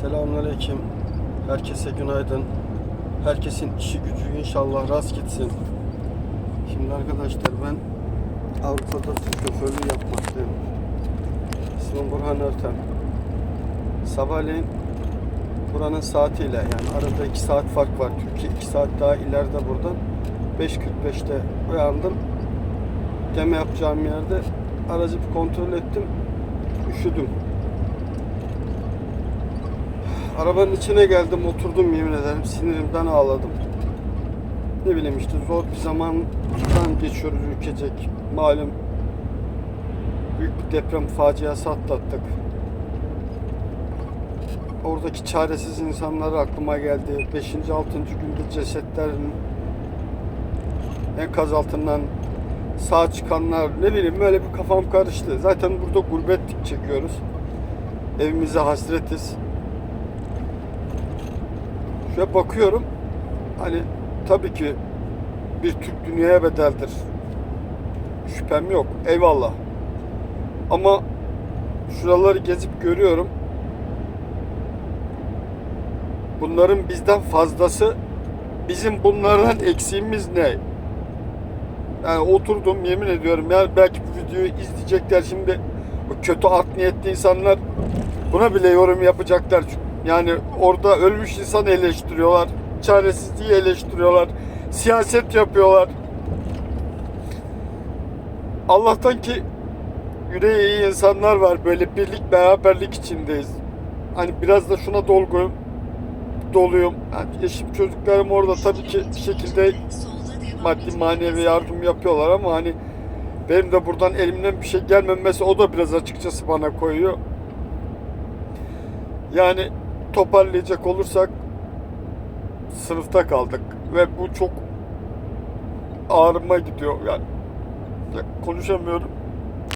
Selamünaleyküm. Herkese günaydın. Herkesin işi gücü inşallah rast gitsin. Şimdi arkadaşlar ben Avrupa'da tır şoförlüğü yapmaktayım. İsmim Burhan Örten. Sabahleyin buranın saatiyle yani arada 2 saat fark var. Türkiye 2 saat daha ileride buradan. 5.45'te uyandım. Gemi yapacağım yerde aracı bir kontrol ettim. Üşüdüm. Arabanın içine geldim oturdum yemin ederim sinirimden ağladım. Ne bileyim işte zor bir zamandan geçiyoruz ülkecek. Malum büyük bir deprem faciası atlattık. Oradaki çaresiz insanlar aklıma geldi. 5. 6. günde cesetlerin enkaz altından sağ çıkanlar ne bileyim böyle bir kafam karıştı. Zaten burada gurbetlik çekiyoruz. Evimize hasretiz. Şöyle bakıyorum. Hani tabii ki bir Türk dünyaya bedeldir. Şüphem yok. Eyvallah. Ama şuraları gezip görüyorum. Bunların bizden fazlası bizim bunlardan eksiğimiz ne? Yani oturdum yemin ediyorum ya belki bu videoyu izleyecekler şimdi bu kötü art niyetli insanlar buna bile yorum yapacaklar. Yani orada ölmüş insan eleştiriyorlar. Çaresizliği eleştiriyorlar. Siyaset yapıyorlar. Allah'tan ki yüreği iyi insanlar var. Böyle birlik beraberlik içindeyiz. Hani biraz da şuna dolguyum. Doluyum. Yani eşim çocuklarım orada tabii ki bir şekilde maddi manevi yardım yapıyorlar ama hani benim de buradan elimden bir şey gelmemesi o da biraz açıkçası bana koyuyor. Yani toparlayacak olursak sınıfta kaldık ve bu çok ağrıma gidiyor yani ya konuşamıyorum.